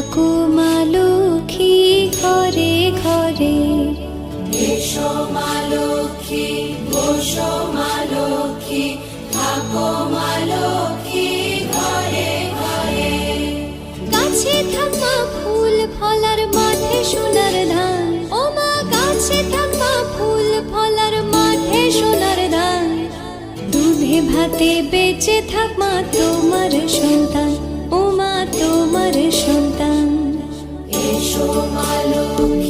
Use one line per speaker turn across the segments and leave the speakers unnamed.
থাকো মা লক্ষ্মী ঘরে ঘরে।
এসো মা লক্ষ্মী বসো মা লক্ষ্মী থাকো মা লক্ষ্মী ঘরে। ঘরে
থাকা ফুল ফলার মাঠে সোনার ধান। ও মা গাছে থাকা ফুল ফলার মাঠে সোনার ধান। দুধে ভাতে বেঁচে থাক তোমার সন্তান। ও মা তোমার সন্তান।
এসো মালকী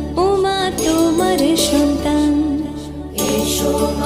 তোমার সন্তান।
এসো।